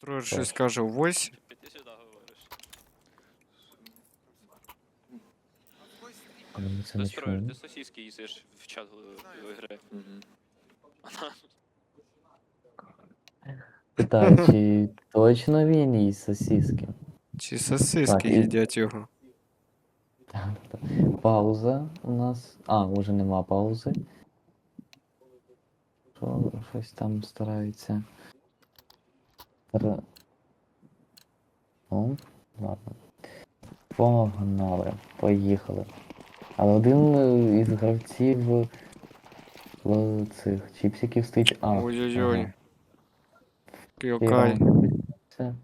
Троє щось каже, не Дестроєр, чуємо. ти сосиски їсиш в чат гри. Питаю, чи точно він їсть сосиски? Чи сосиски і- їдять його? Так, так. Пауза у нас. А, уже нема паузи. Що, щось там стараються. Р... О, ладно. Погнали, поїхали. Але один е, із гравців е, цих чіпсиків стоїть. А, Ой-ой-ой. Кіокай. Це?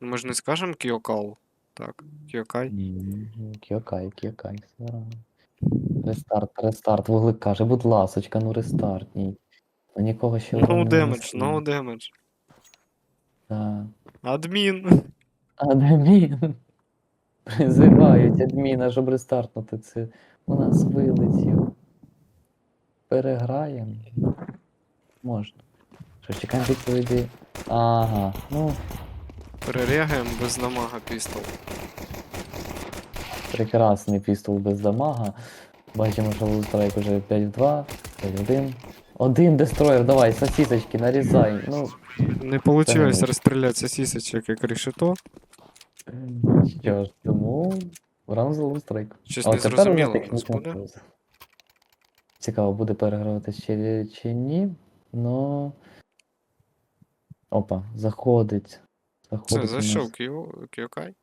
Ми ж не скажемо Кіокал. Так, Кіокай. Ні, Кіокай, кіокай, все. Рестарт, рестарт, вуглик каже, будь ласочка, ну рестарт, ні. Ну нікого ще No не damage, no damage. Так. Адмін. Адмін. Призивають адміна, щоб рестартнути це. У нас вилетів. Переграємо. Можна. Що, чекаємо відповіді. Ага, ну, Перерягаємо без намага пістол. прекрасний пістол без дамага. Бачимо, що лустрайк уже 5 в 2, 5 в 1. Один дестроєр, давай, сосисочки, нарізай. Ну, Не вийшло Конечно. розстріляти сосисочок як решето. що ж, тому раунд за лустрайк. Щось не зрозуміло у нас буде. Цікаво, буде перегравати ще чи ні. Ну. Опа, заходить. Заходить. Це у нас зайшов Кіо- Кіокай.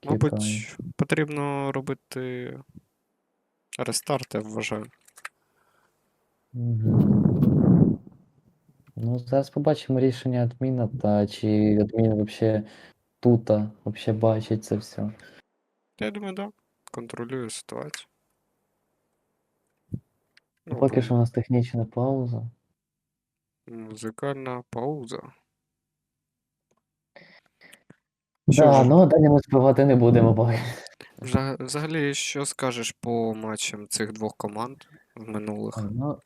Кіокай. Мабуть, потрібно робити рестарт, я вважаю. Мгм. Ну, зараз побачимо рішення адміна, та чи адмін взагалі тута, взагалі бачить це все. Я думаю, так. Да. Контролюю ситуацію. Ну, Поки бо що у нас технічна пауза. Музикальна пауза. Що Да, ж? ну далі ми співати не будемо, бо Вза- Взагалі, що скажеш по матчам цих двох команд в минулих? А, Ну,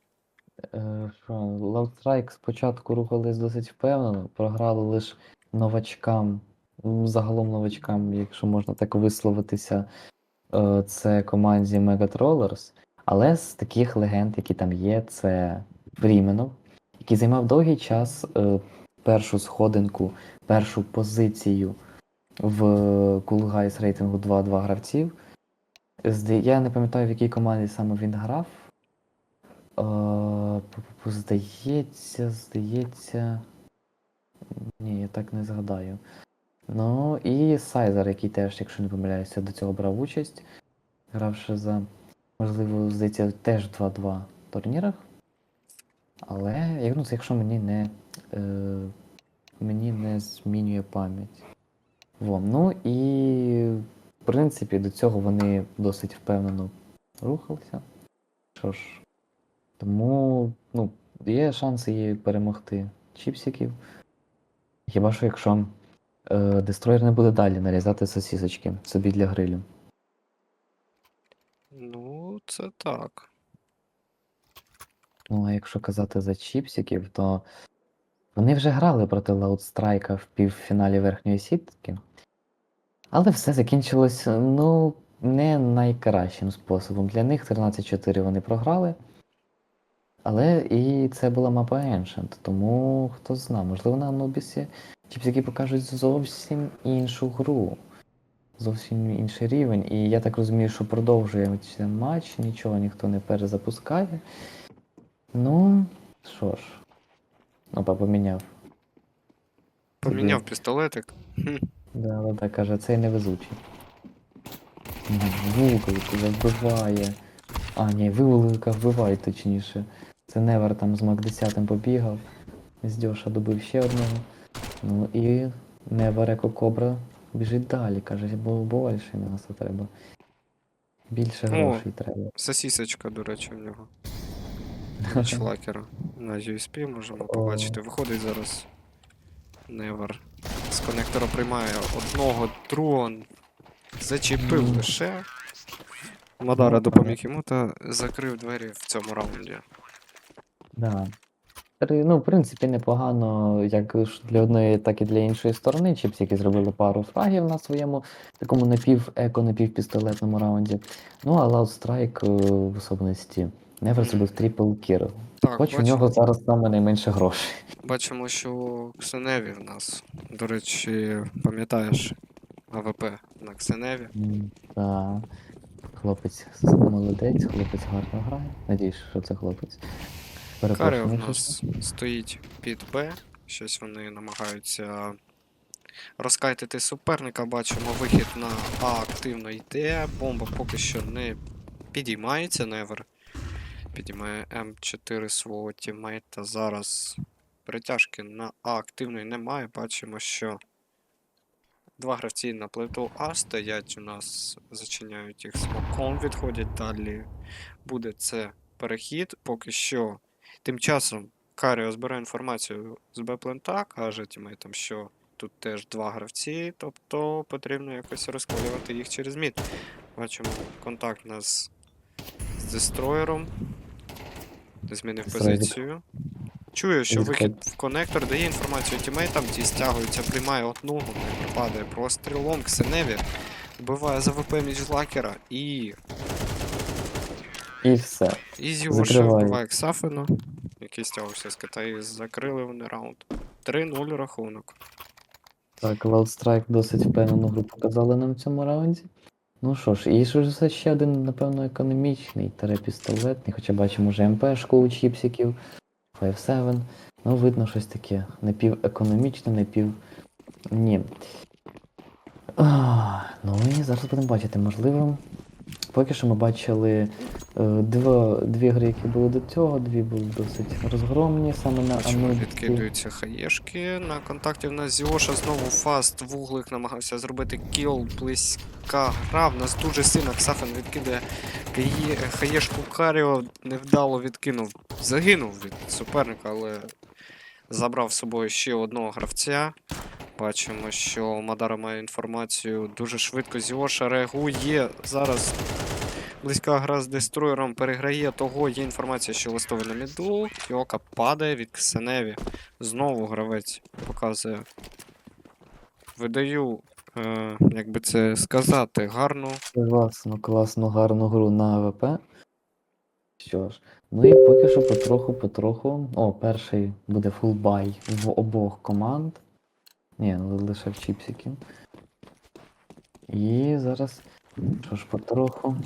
е, Loud Strike спочатку рухались досить впевнено, програли лише новачкам, загалом новачкам, якщо можна так висловитися, е, це команді Megatrollers. Але з таких легенд, які там є, це Фріменов, який займав довгий час е, першу сходинку, першу позицію в Cool Guys рейтингу 2-2 гравців. Я не пам'ятаю, в якій команді саме він грав. Здається, здається. Ні, я так не згадаю. Ну, і Сайзер, який теж, якщо не помиляюся, до цього брав участь. Гравши за, можливо, здається, теж 2-2 турнірах. Але, ну, це якщо мені не, е, мені не змінює пам'ять. Во. Ну і в принципі до цього вони досить впевнено рухалися. Що ж, тому ну, є шанси її перемогти чіпсиків. Хіба що якщо е, дестроєр не буде далі нарізати сосісочки собі для грилю. Ну, це так. Ну, а якщо казати за чіпсиків, то вони вже грали проти Лаутстрайка в півфіналі верхньої сітки. Але все закінчилось, ну, не найкращим способом. Для них 13-4 вони програли. Але і це була мапа Ancient, тому хто зна, можливо, на Анубісі чіпсики покажуть зовсім іншу гру. Зовсім інший рівень. І я так розумію, що продовжує матч, нічого ніхто не перезапускає. Ну, що ж. Опа, поміняв. Поміняв пістолетик. Да, да, да, каже, цей невезучий. Вулика вбиває. А, ні, вулика вбиває точніше. Це Невер там з Мак 10 побігав. З Дьоша добив ще одного. Ну і Невер Еко Кобра біжить далі, каже, бо більше м'яса треба. Більше О. грошей треба. Сосісочка, до речі, в нього. Члакера. На USP можемо побачити. Виходить зараз. Невер. З коннектора приймає одного, другого. Зачепив лише. Мадара Ну, допоміг йому та закрив двері в цьому раунді. Да. Три, ну, в принципі, непогано, як ж для одної, так і для іншої сторони. Чіпсики зробили пару фрагів на своєму такому напів-еко, напівпістолетному раунді. Ну, а Loud Strike е, в особливості Невер зробив трипл кір. Так, Хоч у бачимо, нього зараз саме найменше грошей. бачимо, що Ксеневі в нас. До речі, пам'ятаєш АВП на Ксеневі. М, Та хлопець с- молодець, хлопець гарно грає. Надіюсь, що це хлопець. Перепрошую, в нас стоїть під Б. Щось вони намагаються розкайтити суперника. Бачимо вихід на А активно йде. Бомба поки що не підіймається, Невер. Підіймає М4 свого тіммейта. Зараз перетяжки на А активної немає. Бачимо, що два гравці на плиту А стоять у нас, зачиняють їх смоком, відходять далі. Буде це перехід. Поки що Тим часом Каріо збирає інформацію з Б-плента, каже тімейтам, що тут теж два гравці, тобто потрібно якось розколювати їх через мід. Бачимо контакт у нас з дестроєром. Змінив позицію. Чує, що вихід в коннектор дає інформацію тімейтам, ті стягуються, приймає одну, не падає прострілом, Ксеневі. Вбиває за ВП між лакера і І все. Ізі Воша Закриваю. вбиває Ксафена, який стягувався з Китаю, закрили вони раунд. 3-0 рахунок. Так, Loud Strike досить впевнену гру показали нам в цьому раунді. Ну що ж, і ж ще один, напевно, економічний пістолетний, хоча бачимо вже МПшку у чіпсиків, 5-7. Ну, видно щось таке напівекономічне, напів. Ні. А, ну і зараз будемо бачити, можливо. Поки що ми бачили е, два, дві гри, які були до цього, дві були досить розгромні саме на Бачимо, Анубці. відкидуються хаєшки. На контакті в нас Зіоша знову фаст, вуглик намагався зробити кіл, близька гра. В нас дуже сильно Ксафен відкидає хаєшку Каріо, невдало відкинув. Загинув від суперника, але забрав з собою ще одного гравця. Бачимо, що Мадара має інформацію дуже швидко. Зіоша реагує. Зараз близька гра з дестроєром переграє того. Є інформація, що листовий на міду. Кіока падає від Ксеневі. Знову гравець показує. Видаю, е, як би це сказати, гарну. Класно, класну, гарну гру на АВП. Що ж, ну і поки що потроху-потроху. О, перший буде фулбай в обох команд. Ні, ну, лише в чіпсиків. І зараз. Що ж, потроху.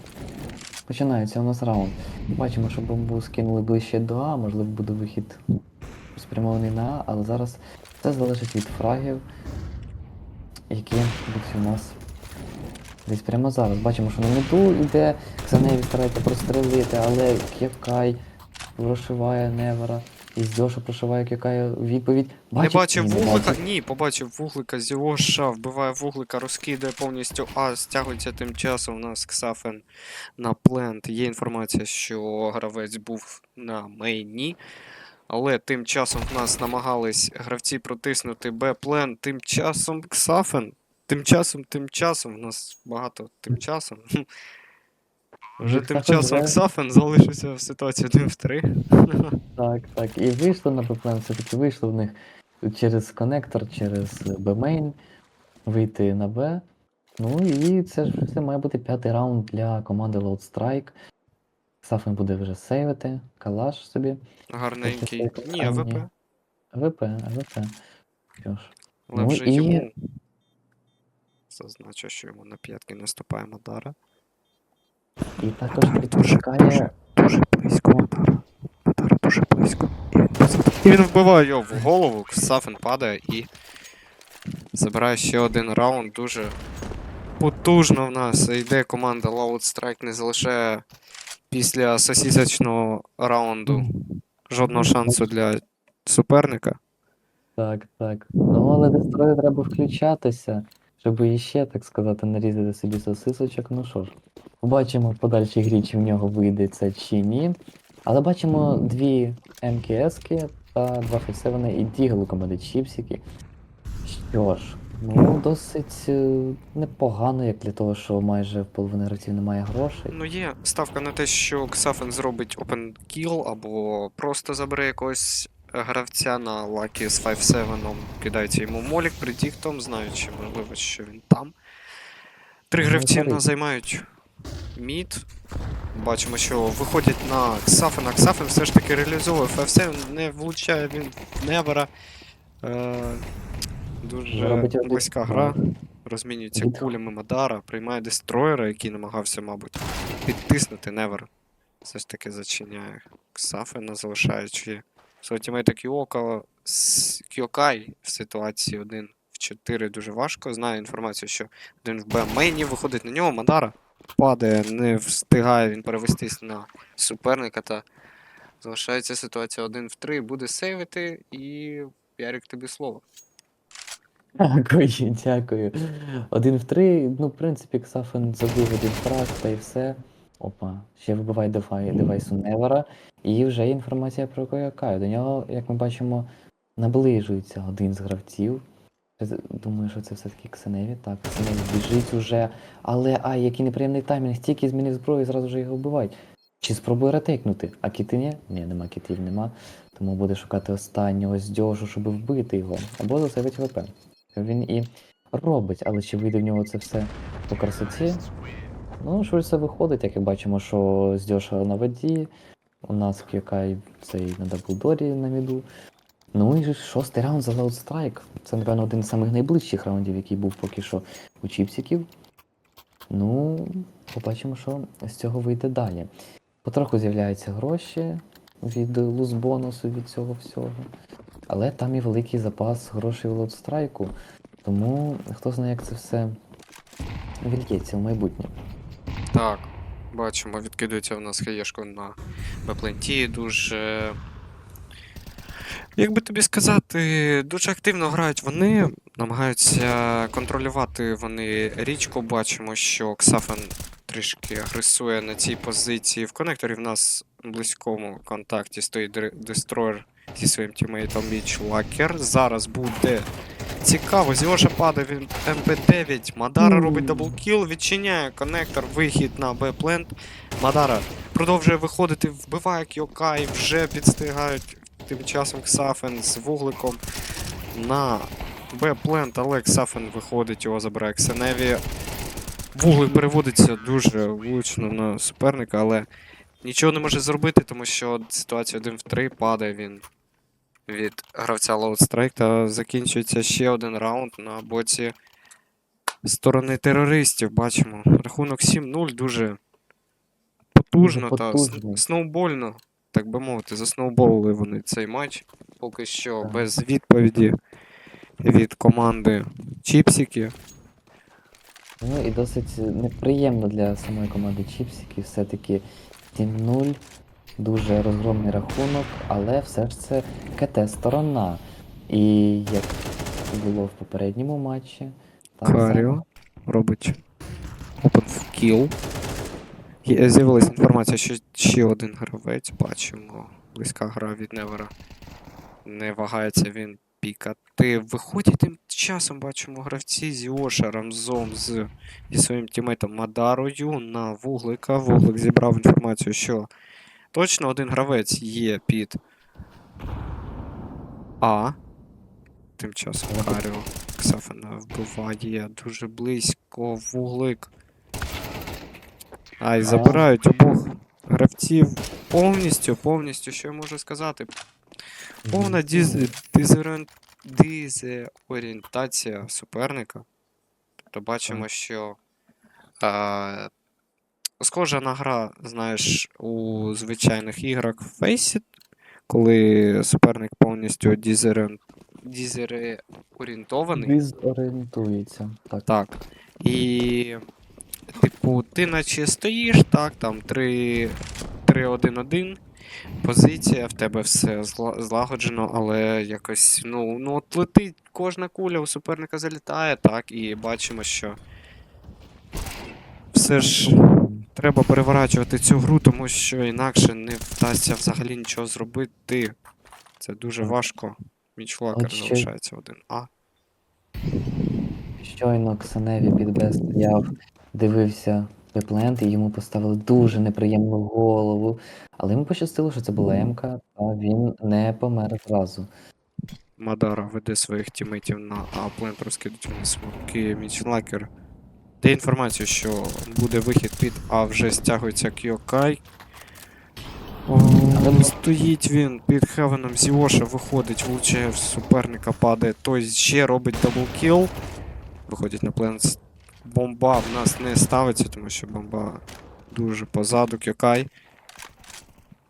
Починається у нас раунд. Бачимо, що бомбу скинули ближче до А, можливо, буде вихід спрямований на А, але зараз все залежить від фрагів, які будуть у нас Десь прямо зараз. Бачимо, що на міду йде, Ксаневі старається прострелити, але К'якай прошиває Невера. І Зьоша прошиває К'якай у відповідь. Не бачив не вуглика. бачив. Ні, побачив вуглика Зіоша, вбиває вуглика, розкидає повністю А, стягується тим часом у нас Ксафен на плент. Є інформація, що гравець був на мейні. Але тим часом в нас намагались гравці протиснути Б-плен. Тим часом Ксафен. Тим часом, тим часом. В нас багато тим часом. Вже тим часом вже- Ксафен залишився в ситуації 1 в 3. Так, так. І вийшло на Б-плен, все-таки вийшло в них через коннектор, через Б-мейн, вийти на Б. Ну і це ж все має бути п'ятий раунд для команди Loud Strike. Сафен буде вже сейвити, калаш собі. Гарненький. Ні, АВП. АВП, АВП. Що ж. Але Ну вже і- йому. Зазначу, що йому на п'ятки наступає Мадара. І також Мадара дуже, дуже, дуже близько Мадара. Мадара дуже близько. І він, позаду- і він вбиває його в голову, Сафен падає і забирає ще один раунд. Дуже потужно в нас йде команда Loud Strike, не залишає після сосісочного раунду жодного шансу для суперника. Так, так. Ну, але дестрою треба включатися, щоб іще, так сказати, нарізати собі сосисочок. Ну що ж, побачимо в подальшій грі, чи в нього вийде це чи ні. Але бачимо дві МКСки та два фіксевани і дігл команди Чіпсики. Що ж, ну досить е, непогано, як для того, що майже в половини гравців немає грошей. Ну, є ставка на те, що Ксафен зробить open kill або просто забере якогось гравця на Lucky з 5-7 кидається йому молік предіктом, знаючи, можливо, що він там. Три Ну, гравці в нас займають мід. Бачимо, що виходять на Ксафен, а Ксафен все ж таки реалізовує 5-7, не влучає він в Невера. Е, дуже Робить один. близька гра. Розмінюється Від- кулями Мадара, приймає дестроєра, який намагався, мабуть, підтиснути Невер. Все ж таки зачиняє Ксафена, залишаючи свого тімейта Кіока з Кіокай в ситуації 1 в 4 дуже важко. Знаю інформацію, що один в Б мейні виходить на нього, Мадара падає, не встигає він перевестись на суперника та залишається ситуація 1 в 3. Буде сейвити і Ярик тобі слово. Дякую, дякую. Один в три, ну, в принципі, Ксафен забив один фраг та й все. Опа, ще вибиває девай, девайсу Невера. І вже є інформація про Коякаю. До нього, як ми бачимо, наближується один з гравців. Думаю, що це все-таки Ксеневі. Так, Ксеневі біжить уже. Але ай, який неприємний таймінг, стільки змінив зброю, і зразу вже його вбивають. Чи спробує ретейкнути? А кіти ні? Ні, нема кітів, нема. Тому буде шукати останнього здьожу, щоб вбити його. Або засейвить ВП. Він і робить, але чи вийде в нього це все по красоті? Ну, швидше виходить, як і бачимо, що здьоша на воді. У нас Кьокай цей на даблдорі на міду. Ну і шостий раунд за Loud Strike. Це, напевно, один з самих найближчих раундів, який був поки що у чіпсиків. Ну, побачимо, що з цього вийде далі. Потроху з'являються гроші від лузбонусу від цього всього. Але там і великий запас грошей у лоудстрайку. Тому хто знає, як це все вільється в майбутнє. Так, бачимо, відкидується в нас хаєшко на Бепленті. Дуже. Як би тобі сказати, дуже активно грають вони, намагаються контролювати вони річку. Бачимо, що Ксафен трішки агресує на цій позиції. В конекторі в нас в близькому контакті стоїть дестройер зі своїм тімейтом Міч Лакер. Зараз буде цікаво. Зіоша падає він МП9. Мадара робить даблкіл, відчиняє коннектор, вихід на Б-плент. Мадара продовжує виходити, вбиває Кьокай, вже підстигають тим часом Ксафен з вугликом на Б-плент, але Ксафен виходить, його забирає Ксеневі. Вуглик переводиться дуже влучно на суперника, але нічого не може зробити, тому що ситуація 1 в 3 падає він від гравця Loud Strike та закінчується ще один раунд на боці сторони терористів. Бачимо. Рахунок 7-0 дуже потужно Дуже та сноубольно, так би мовити, засноуболили вони цей матч. Поки що без відповіді від команди Чіпсіки. Ну і досить неприємно для самої команди Чіпсики. Все-таки 7-0, дуже розгромний рахунок, але все ж це КТ сторона. І як було в попередньому матчі, так Каріо робить open kill. З'явилася інформація, що ще один гравець, бачимо. Близька гра від Невера. Не вагається він пікати. Виходять тим часом, бачимо, гравці Зіоша разом з зі своїм тімейтом Мадарою на вуглика. Вуглик зібрав інформацію, що точно один гравець є під А. Тим часом Ага. Каріо Ксафена вбиває дуже близько вуглик. Ай, забирають обох гравців повністю, повністю, що я можу сказати? Повна дезорієнтація суперника. Тобто бачимо, що е... схожа на гра, знаєш, у звичайних іграх в Faceit, коли суперник повністю дезорієн... дезорієнтований. Дезорієнтується. Так. Так. І, типу, ти наче стоїш, так, там 3 3-1-1. Позиція, в тебе все зла- злагоджено, але якось, ну, ну от летить кожна куля у суперника залітає, так, і бачимо, що все ж треба переворачувати цю гру, тому що інакше не вдасться взагалі нічого зробити. Це дуже важко. Мічлакер От залишається один. А. Щойно Ксеневі під Б стояв, дивився Пепленд і йому поставили дуже неприємну голову. Але йому пощастило, що це була М-ка, а він не помер зразу. Мадара веде своїх тімейтів на А, плент розкидуть вони смоки, Мічлакер. Дає інформацію, що буде вихід під А, вже стягується Кіокай. О, стоїть він під хевеном Зіоша, виходить, влучає в суперника, падає. Той ще робить даблкіл. Виходить на плен. Бомба в нас не ставиться, тому що бомба дуже позаду. Кіокай.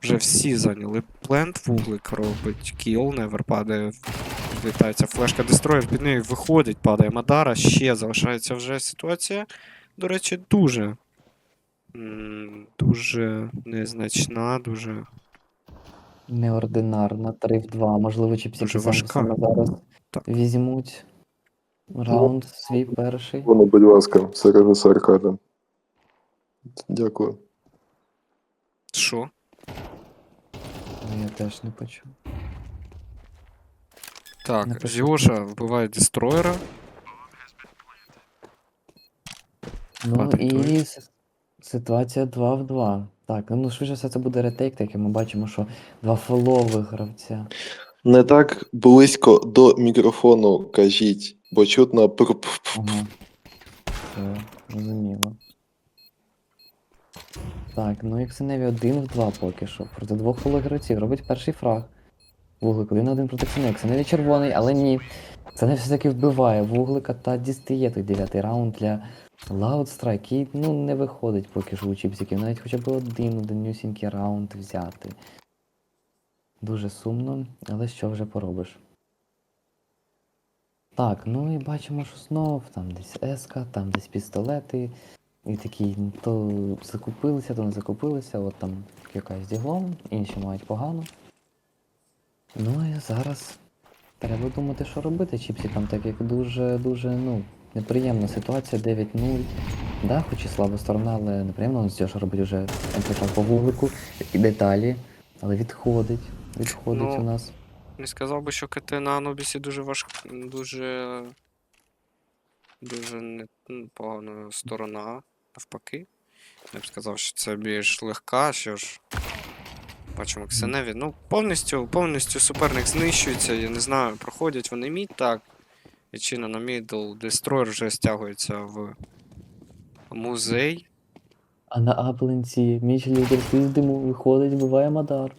Вже всі зайняли плент, вуглик робить кіл, невер падає, влітається флешка дестроєр, під нею виходить, падає Мадара, ще залишається вже ситуація. До речі, дуже. Дуже незначна, дуже. Неординарна, 3 в 2. Можливо, Дуже важка. зараз візьмуть раунд свій перший. Воно, будь ласка, серед аркада. Дякую. Що? Я теж не почув. Так, почув. Зіоша вбиває дестроєра. Ну той. і с- ситуація 2 в 2. Так, ну швидше все це буде ретейк, так як ми бачимо, що два фолових гравця. Не так близько до мікрофону кажіть, бо чутно пр Ага. Так, ну як Синеві 1 в 2 поки що. Проти двох фолових робить перший фраг. Вуглик 1 на 1 проти Ксеневі. Ксеневі червоний, але ні. Ксеневі все-таки вбиває вуглика та дістає той дев'ятий раунд для Loud Strike. який, ну, не виходить поки що у чіпсиків. Навіть хоча б один однюсінький раунд взяти. Дуже сумно, але що вже поробиш. Так, ну і бачимо, що знов там десь еска, там десь пістолети. І такі то закупилися, то не закупилися, от там якась діглом, інші мають погано. Ну і зараз треба думати, що робити чіпсікам, так як дуже-дуже, ну, неприємна ситуація, 9-0. Да, хоч і слаба сторона, але неприємно, що робить вже по вуглику і деталі, але відходить. Відходить Ну, у нас. Не сказав би, що КТ на Анубісі дуже важ... дуже. Дуже не... погана сторона, навпаки. Я б сказав, що це більш легка, що ж. Бачимо Ксеневі. Ну, повністю, повністю суперник знищується, я не знаю, проходять вони мід так. Відчина на мідл, дестройер вже стягується в музей. А на Апленці міч лідер з диму виходить, вбиває Мадар.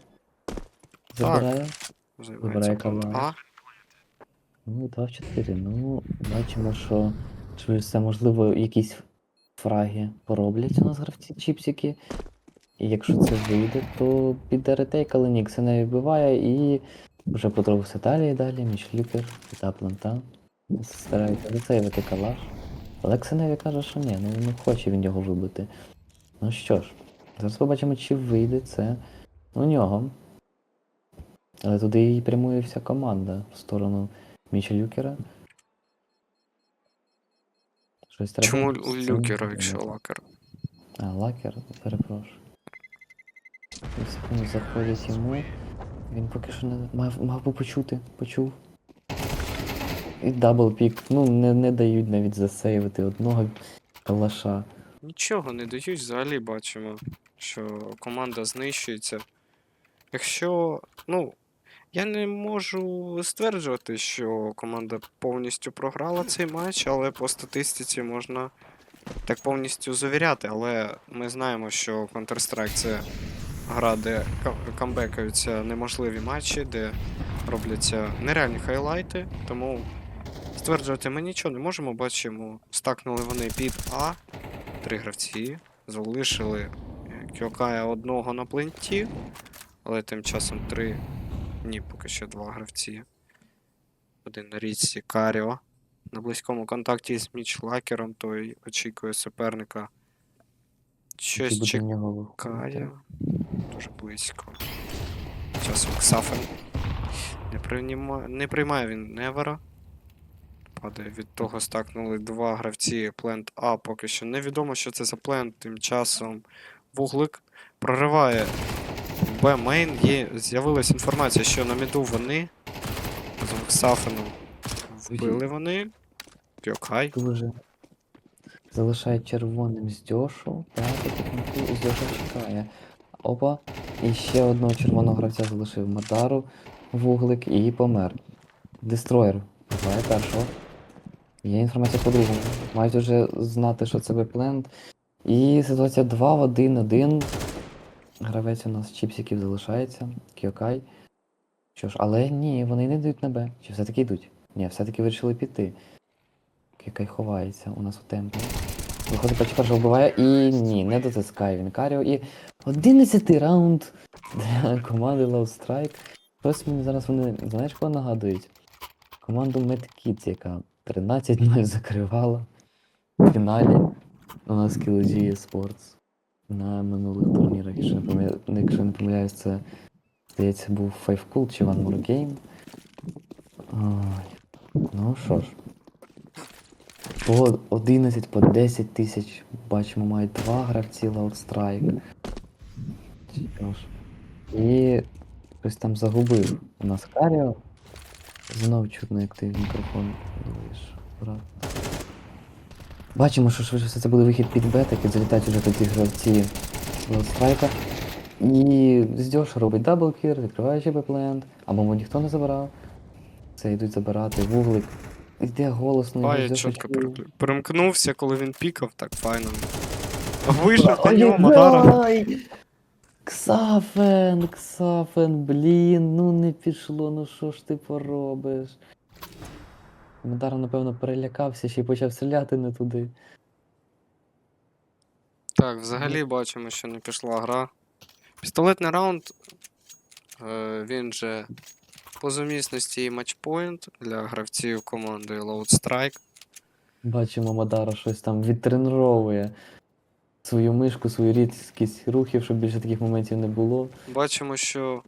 Займається Вибирає команду. Ну, 2 в 4. Ну, бачимо, що все, можливо, якісь фраги пороблять у нас гравці чіпсики. І якщо це вийде, то піде ретейк, але ні, це не вбиває і вже потроху все далі і далі, між лікер, та планта. Старається засейвити калаш. Але Ксеневі каже, що ні, ну не хоче він його вибити. Ну що ж, зараз побачимо, чи вийде це у нього. Але туди і прямує вся команда в сторону Міча Люкера. Щось треба. Чому у Люкера, якщо лакер? А, лакер, перепрошую. Дві секунди заходять йому. Він поки що не мав, мав би почути, почув. І дабл пік. Ну, не, не дають навіть засейвити одного калаша. Нічого не дають, взагалі бачимо, що команда знищується. Якщо. Ну, я не можу стверджувати, що команда повністю програла цей матч, але по статистиці можна так повністю завіряти. Але ми знаємо, що Counter-Strike це гра, де камбекаються неможливі матчі, де робляться нереальні хайлайти, тому стверджувати ми нічого не можемо. Бачимо, стакнули вони під А. Три гравці. Залишили Кьокая одного на пленті, але тим часом три. Ні, поки що два гравці. Один на річці Каріо. На близькому контакті з Мічлакером, той очікує суперника. Щось чекає. Дуже близько. Часом Ксафен. Не, прийма... не приймає він Невера. Падає від того стакнули два гравці плент А. Поки що невідомо, що це за плент. Тим часом вуглик прориває Б мейн. Є... З'явилася інформація, що на міду вони з Ксафеном вбили вони. Кьокай. Дуже. Залишає червоним з Дьошу. Так, і тут з Дьоша чекає. Опа. І ще одного червоного гравця залишив Мадару, вуглик і помер. Дестроєр. Буває першого. Є інформація по другому. Мають вже знати, що це вепленд. І ситуація 2 в 1 1. Гравець у нас чіпсиків залишається. Кіокай. Що ж, але ні, вони не йдуть на Б. Чи все-таки йдуть? Ні, все-таки вирішили піти. Кіокай ховається у нас у темпі. Виходить, пач першого вбиває і ні, не дотискає він Каріо. І 11 раунд для команди Loud Strike. Щось мені зараз вони, знаєш, кого нагадують? Команду Mad яка 13-0 закривала в фіналі у нас KLG Sports на минулих турнірах. Якщо не помиля- якщо не помиляюсь, це здається був Five Cool чи One More Game. Ой. Ну що ж. По 11, по 10 тисяч бачимо, мають два гравці Loud Strike. Що ж. І хтось там загубив. У нас Каріо. Знов чутно, як ти мікрофон говориш. брат. Бачимо, що швидше все це буде вихід під бета, як залітають вже тоді гравці Лоудстрайка. І Здьош робить даблкір, відкриває ЧБ плент, або йому ніхто не забирав. Це йдуть забирати вуглик. Йде голосно, Пає Здьош чітко переклю- перемкнувся, коли він пікав, так файно. Вийшов до нього Мадара. Ксафен, Ксафен, блін, ну не пішло, ну що ж ти поробиш? Мадар, напевно, перелякався ще й почав стріляти не туди. Так, взагалі бачимо, що не пішла гра. Пістолетний раунд. Е, він же по зумісності і матчпоінт для гравців команди Loud Strike. Бачимо, Мадара щось там відтренуровує свою мишку, свою рідкість рухів, щоб більше таких моментів не було. Бачимо, що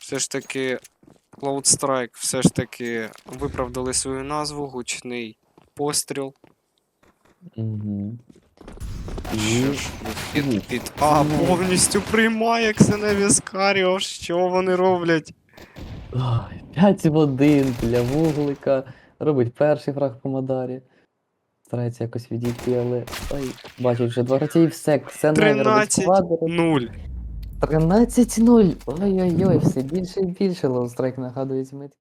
все ж таки Cloud Strike все ж таки виправдали свою назву, гучний постріл. Угу. Що ж, під, під А Ну. повністю приймає Ксеневі Скаріо. Що вони роблять? 5 в 1 для вуглика. Робить перший фраг по Мадарі. Старається якось відійти, але. Ой, бачить вже два і все, не робить 13 квадри. 0. 13-0. Ой-ой-ой, все більше і більше лоустрайк нагадує змит.